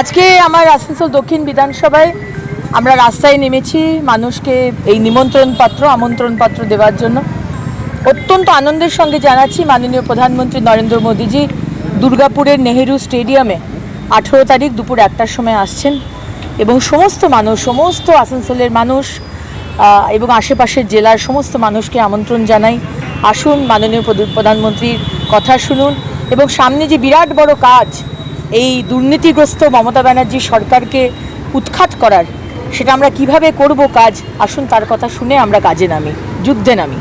আজকে আমার আসানসোল দক্ষিণ বিধানসভায় আমরা রাস্তায় নেমেছি, মানুষকে এই নিমন্ত্রণ পত্র আমন্ত্রণ দেওয়ার জন্য। অত্যন্ত আনন্দের সঙ্গে জানাচ্ছি মাননীয় প্রধানমন্ত্রী নরেন্দ্র মোদীজি, দুর্গাপুরের নেহেরু স্টেডিয়ামে আঠেরো তারিখ দুপুর একটার সময় আসছেন এবং সমস্ত মানুষ, সমস্ত আসানসোলের মানুষ এবং আশেপাশের জেলার সমস্ত মানুষকে আমন্ত্রণ জানাই। আসুন, মাননীয় প্রধানমন্ত্রীর কথা শুনুন এবং সামনে যে বিরাট বড় কাজ এই দুর্নীতিগ্রস্ত মমতা ব্যানার্জি সরকারকে উৎখাত করার, সেটা আমরা কীভাবে করব কাজ? আসুন তার কথা শুনে আমরা কাজে নামি, যুদ্ধে নামি।